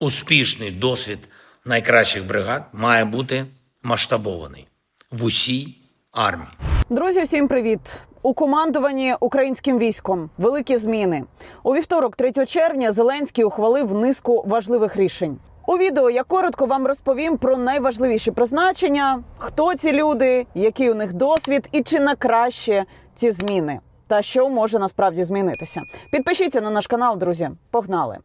Успішний досвід найкращих бригад має бути масштабований в усій армії. Друзі, всім привіт! У командуванні українським військом великі зміни. У вівторок, 3 червня, Зеленський ухвалив низку важливих рішень. У відео я коротко вам розповім про найважливіші призначення, хто ці люди, який у них досвід і чи на краще ці зміни. Та що може насправді змінитися? Підпишіться на наш канал, друзі. Погнали!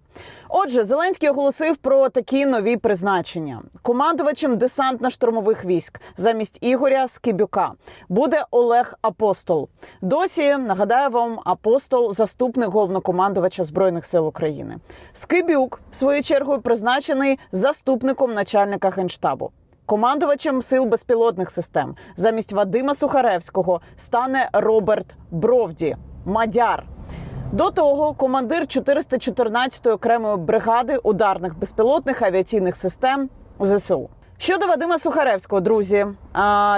Отже, Зеленський оголосив про такі нові призначення: командувачем десантно-штурмових військ замість Ігоря Скибюка буде Олег Апостол. Досі нагадаю вам, апостол заступник головнокомандувача збройних сил України. Скибюк, в свою чергу, призначений заступником начальника генштабу. Командувачем сил безпілотних систем замість Вадима Сухаревського стане Роберт Бровді, мадяр. До того командир 414-ї окремої бригади ударних безпілотних авіаційних систем ЗСУ. Щодо Вадима Сухаревського, друзі,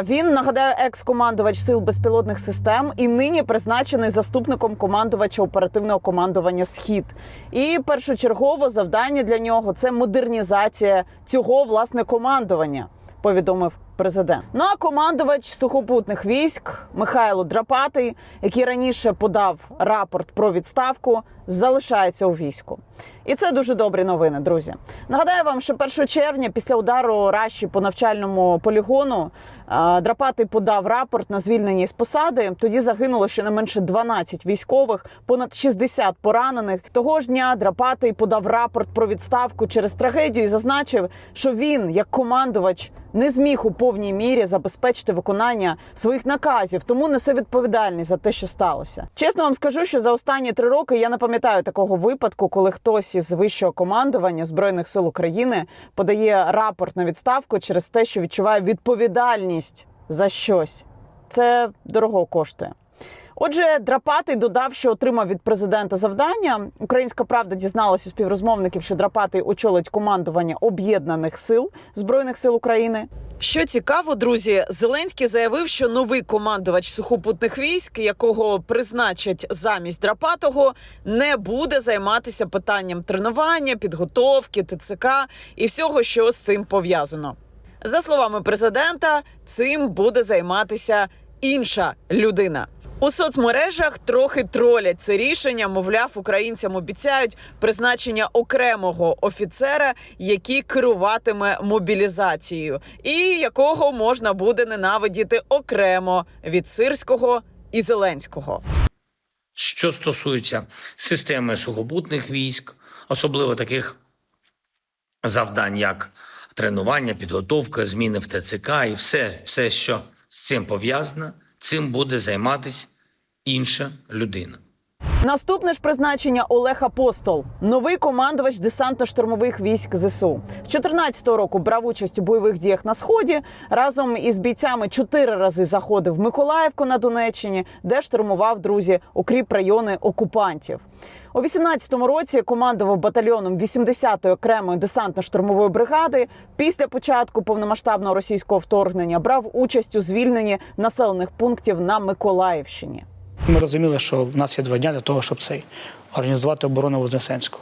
він нагадаю екс-командувач сил безпілотних систем і нині призначений заступником командувача оперативного командування Схід. І першочергово завдання для нього це модернізація цього власне командування. Повідомив президент. Ну а командувач сухопутних військ Михайло Драпатий, який раніше подав рапорт про відставку, залишається у війську. І це дуже добрі новини, друзі. Нагадаю вам, що 1 червня, після удару Раші по навчальному полігону, Драпатий подав рапорт на звільнення із посади. Тоді загинуло щонайменше 12 військових, понад 60 поранених. Того ж дня Драпатий подав рапорт про відставку через трагедію і зазначив, що він, як командувач, не зміг у повній мірі забезпечити виконання своїх наказів, тому несе відповідальність за те, що сталося. Чесно вам скажу, що за останні три роки я не пам'ятаю такого випадку, коли хтось із вищого командування збройних сил України подає рапорт на відставку через те, що відчуває відповідальність за щось. Це дорого коштує. Отже, Драпатий додав, що отримав від президента завдання. Українська правда дізналася співрозмовників, що Драпатий очолить командування об'єднаних сил збройних сил України. Що цікаво, друзі, Зеленський заявив, що новий командувач сухопутних військ, якого призначать замість Драпатого, не буде займатися питанням тренування, підготовки, ТЦК і всього, що з цим пов'язано. За словами президента, цим буде займатися інша людина. У соцмережах трохи тролять це рішення. Мовляв, українцям обіцяють призначення окремого офіцера, який керуватиме мобілізацією, і якого можна буде ненавидіти окремо від сирського і зеленського. Що стосується системи сухопутних військ, особливо таких завдань, як тренування, підготовка, зміни в ТЦК і все, все, що з цим пов'язано, цим буде займатися інша людина. Наступне ж призначення Олег Апостол, новий командувач десантно-штурмових військ ЗСУ. З 14 року брав участь у бойових діях на сході. Разом із бійцями чотири рази заходив в Миколаївку на Донеччині, де штурмував друзі укріп райони окупантів. У 18-му році командував батальйоном 80-ї окремої десантно-штурмової бригади. Після початку повномасштабного російського вторгнення брав участь у звільненні населених пунктів на Миколаївщині. Ми розуміли, що в нас є два дні для того, щоб цей організувати оборону Вознесенську.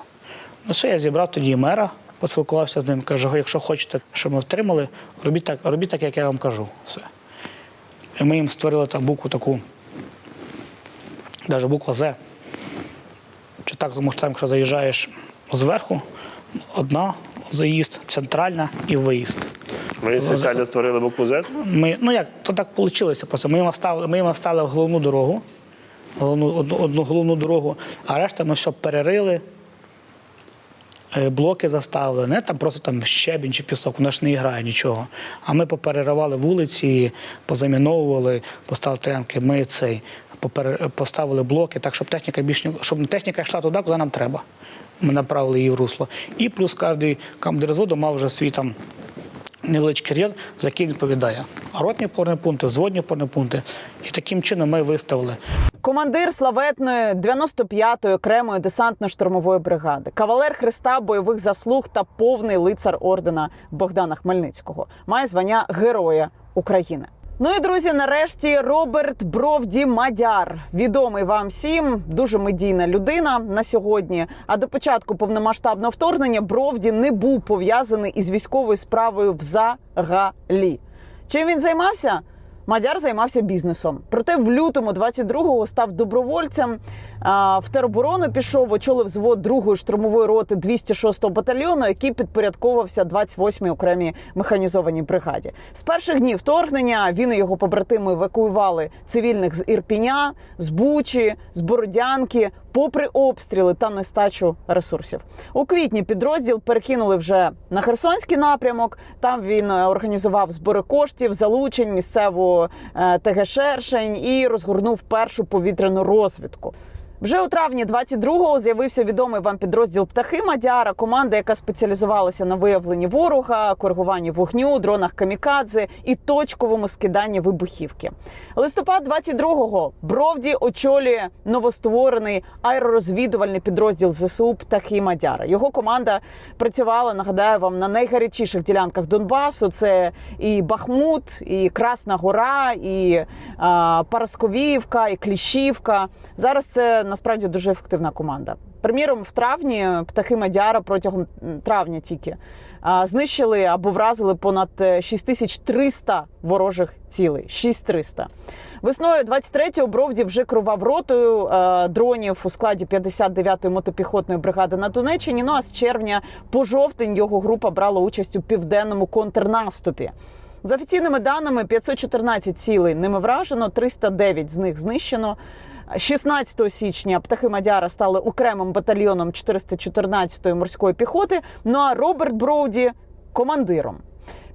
Ну все, я зібрав тоді мера, поспілкувався з ним, кажу, якщо хочете, щоб ми втримали, робіть так, робіть так, як я вам кажу. Все. І ми їм створили там букву таку, навіть буква З. Чи так, тому що там, якщо заїжджаєш зверху, одна заїзд, центральна і виїзд. Ви спеціально створили букву Z? Ми, ну як, то так вийшло. Ми їм оставили, ми їм оставили головну дорогу, головну, одну, головну дорогу, а решта ми все перерили, е, блоки заставили. Не там просто там щебінь чи пісок, воно ж не грає нічого. А ми попереривали вулиці, позаміновували, поставили тренки, ми цей, поставили блоки, так, щоб техніка більш щоб техніка йшла туди, куди нам треба. Ми направили її в русло. І плюс кожен командир зводу мав вже свій там невеличкий ряд, за який відповідає. Ротні опорні пункти, взводні опорні пункти. І таким чином ми виставили. Командир славетної 95-ї окремої десантно-штурмової бригади, кавалер Христа бойових заслуг та повний лицар ордена Богдана Хмельницького має звання Героя України. Ну і друзі, нарешті Роберт Бровді Мадяр, відомий вам всім, дуже медійна людина на сьогодні. А до початку повномасштабного вторгнення Бровді не був пов'язаний із військовою справою взагалі. Чим він займався? Мадяр займався бізнесом. Проте в лютому 22-го став добровольцем. а, В тероборону пішов, очолив взвод 2-ї штурмової роти 206-го батальйону, який підпорядковувався 28-й окремій механізованій бригаді. З перших днів вторгнення він і його побратими евакуювали цивільних з Ірпіня, з Бучі, з Бородянки, попри обстріли та нестачу ресурсів. У квітні підрозділ перекинули вже на Херсонський напрямок. Там він е, організував збори коштів, залучень, місцеву е, ТГ Шершень і розгорнув першу повітряну розвідку. Вже у травні 22-го з'явився відомий вам підрозділ птахи Мадяра, команда, яка спеціалізувалася на виявленні ворога, коригуванні вогню, дронах камікадзе і точковому скиданні вибухівки. Листопад 22-го Бровді очолює новостворений аеророзвідувальний підрозділ ЗСУ птахи Мадяра. Його команда працювала, нагадаю вам, на найгарячіших ділянках Донбасу. Це і Бахмут, і Красна Гора, і а, Парасковіївка, і Кліщівка. Зараз це насправді дуже ефективна команда. Приміром, в травні птахи Мадяра протягом травня тільки знищили або вразили понад е, 6300 ворожих цілей. 6300. Весною 23-го Бровді вже керував ротою е, дронів у складі 59-ї мотопіхотної бригади на Донеччині. Ну а з червня по жовтень його група брала участь у південному контрнаступі. За офіційними даними, 514 цілей ними вражено, 309 з них знищено. 16 січня птахи Мадяра стали окремим батальйоном 414-ї морської піхоти. Ну а Роберт Броуді командиром.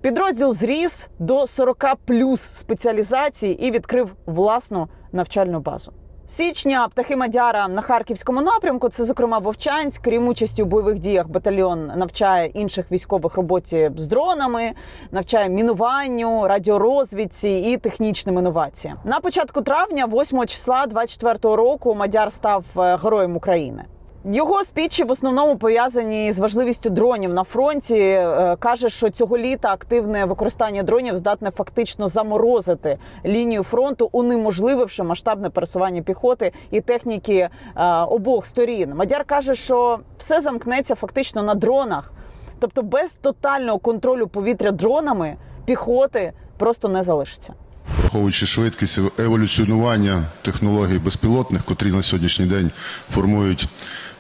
Підрозділ зріс до 40 плюс спеціалізацій і відкрив власну навчальну базу. Січня птахи Мадяра на харківському напрямку. Це зокрема Вовчанськ. Крім участі у бойових діях, батальйон навчає інших військових роботі з дронами, навчає мінуванню, радіорозвідці і технічним інноваціям. На початку травня, 8 числа 24-го року, Мадяр став е, героєм України. Його спічі в основному пов'язані з важливістю дронів на фронті. Е, Каже, що цього літа активне використання дронів здатне фактично заморозити лінію фронту, унеможлививши масштабне пересування піхоти і техніки е, обох сторін. Мадяр каже, що все замкнеться фактично на дронах, тобто без тотального контролю повітря дронами піхоти просто не залишиться. Враховуючи швидкість еволюціонування технологій безпілотних, котрі на сьогоднішній день формують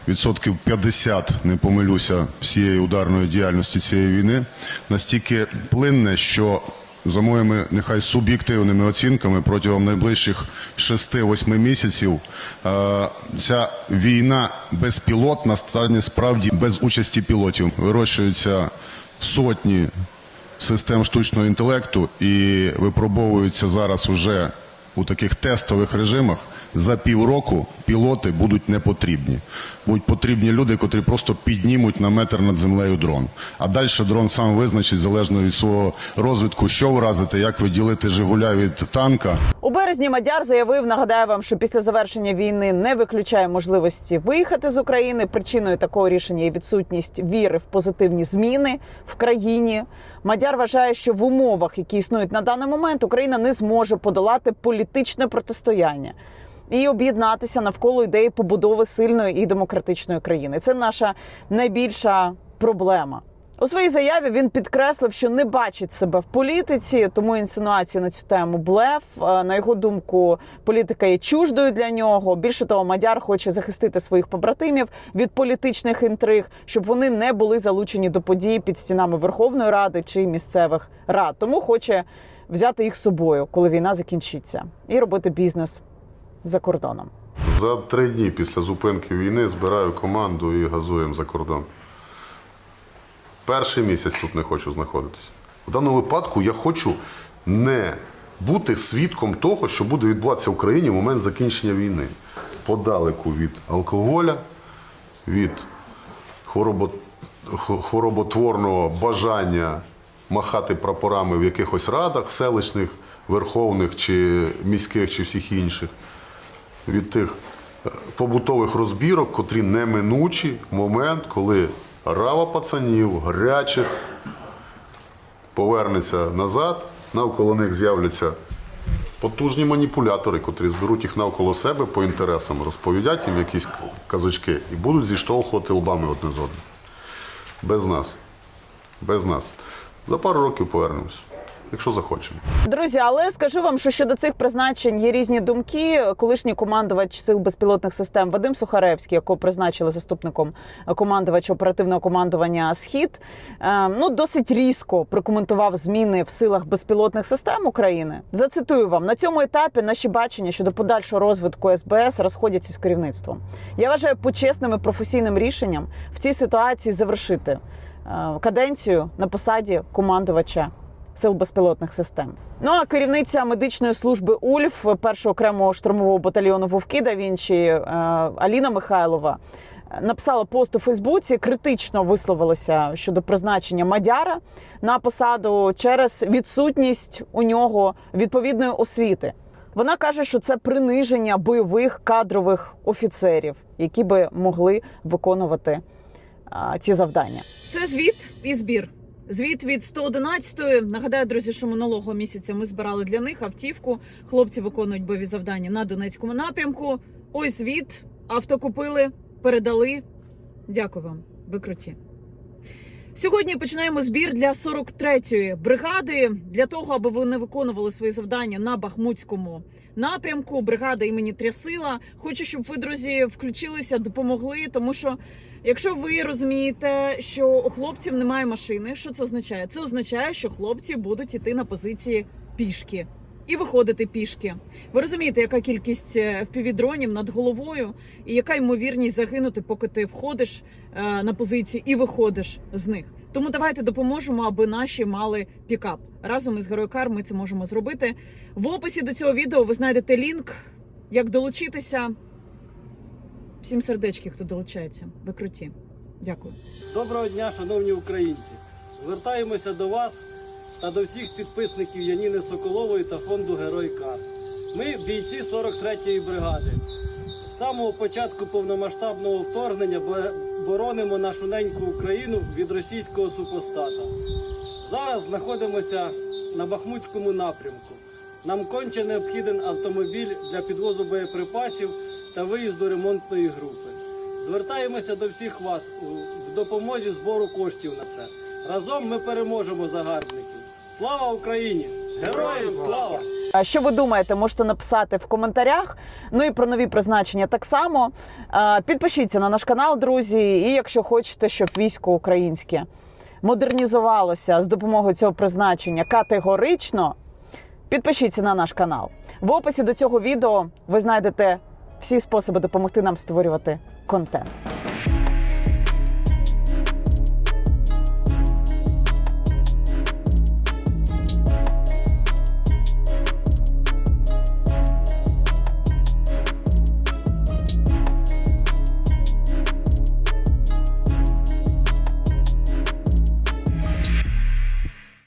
відсотків 50, не помилюся, всієї ударної діяльності цієї війни, настільки плинне, що за моїми нехай суб'єктивними оцінками протягом найближчих 6-8 місяців е, ця війна безпілотна стане справді без участі пілотів. Вирощуються сотні систем штучного інтелекту і випробовуються зараз уже у таких тестових режимах. За півроку пілоти будуть не потрібні. Будуть потрібні люди, котрі просто піднімуть на метр над землею дрон. А далі дрон сам визначить залежно від свого розвитку, що вразити, як виділити Жигуля від танка. У березні Мадяр заявив, нагадаю вам, що після завершення війни не виключає можливості виїхати з України. Причиною такого рішення є відсутність віри в позитивні зміни в країні. Мадяр вважає, що в умовах, які існують на даний момент, Україна не зможе подолати політичне протистояння. І об'єднатися навколо ідеї побудови сильної і демократичної країни. Це наша найбільша проблема. У своїй заяві він підкреслив, що не бачить себе в політиці, тому інсинуації на цю тему блеф. Е, На його думку, політика є чуждою для нього. Більше того, Мадяр хоче захистити своїх побратимів від політичних інтриг, щоб вони не були залучені до подій під стінами Верховної Ради чи місцевих рад. Тому хоче взяти їх з собою, коли війна закінчиться, і робити бізнес за кордоном. За три дні після зупинки війни збираю команду і газуємо за кордон. Перший місяць тут не хочу знаходитися. В даному випадку я хочу не бути свідком того, що буде відбуватися в Україні в момент закінчення війни. Подалеку від алкоголя, від хворобо- хвороботворного бажання махати прапорами в якихось радах селищних, верховних чи міських, чи всіх інших від тих е, побутових розбірок, котрі неминучі момент, коли рава пацанів, гарячих, повернеться назад, навколо них з'являться потужні маніпулятори, котрі зберуть їх навколо себе по інтересам, розповідять їм якісь казочки і будуть зіштовхувати лбами одне з одним. Без нас. Без нас. За пару років повернемось, якщо захочемо. Друзі, але скажу вам, що щодо цих призначень є різні думки. Колишній командувач сил безпілотних систем Вадим Сухаревський, якого призначили заступником командувача оперативного командування Схід, е, ну досить різко прокоментував зміни в силах безпілотних систем України. Зацитую вам на цьому етапі наші бачення щодо подальшого розвитку СБС розходяться з керівництвом. Я вважаю почесним і професійним рішенням в цій ситуації завершити е, каденцію на посаді командувача сил безпілотних систем. Ну а керівниця медичної служби УЛЬФ першого окремого штурмового батальйону Вовки да Вінчі е, Аліна Михайлова написала пост у Фейсбуці, критично висловилася щодо призначення Мадяра на посаду через відсутність у нього відповідної освіти. Вона каже, що це приниження бойових кадрових офіцерів, які би могли виконувати а, ці завдання. Це звіт і збір. Звіт від 111-ї. Нагадаю, друзі, що минулого місяця ми збирали для них автівку. Хлопці виконують бойові завдання на Донецькому напрямку. Ось звіт. Авто купили, передали. Дякую вам. Ви круті. Сьогодні починаємо збір для 43-ї бригади для того, аби вони виконували свої завдання на Бахмутському напрямку. Бригада імені Трясила. Хочу, щоб ви, друзі, включилися, допомогли. Тому що, якщо ви розумієте, що у хлопців немає машини, що це означає? Це означає, що хлопці будуть іти на позиції пішки. І виходити пішки. Ви розумієте, яка кількість впівдронів над головою, і яка ймовірність загинути, поки ти входиш е, на позиції і виходиш з них. Тому давайте допоможемо, аби наші мали пікап. Разом із Герой Кар ми це можемо зробити. В описі до цього відео ви знайдете лінк, як долучитися. Всім сердечки, хто долучається. Ви круті. Дякую. Доброго дня, шановні українці! Звертаємося до вас та до всіх підписників Яніни Соколової та фонду Герой Кар. Ми бійці 43-ї бригади. З самого початку повномасштабного вторгнення боронимо нашу неньку Україну від російського супостата. Зараз знаходимося на Бахмутському напрямку. Нам конче необхіден автомобіль для підвозу боєприпасів та виїзду ремонтної групи. Звертаємося до всіх вас в допомозі збору коштів на це. Разом ми переможемо загарбників. Слава Україні! Героям слава! А Що ви думаєте, можете написати в коментарях. Ну і про нові призначення так само. Підпишіться на наш канал, друзі. І якщо хочете, щоб військо українське модернізувалося з допомогою цього призначення категорично, підпишіться на наш канал. В описі до цього відео ви знайдете всі способи допомогти нам створювати контент.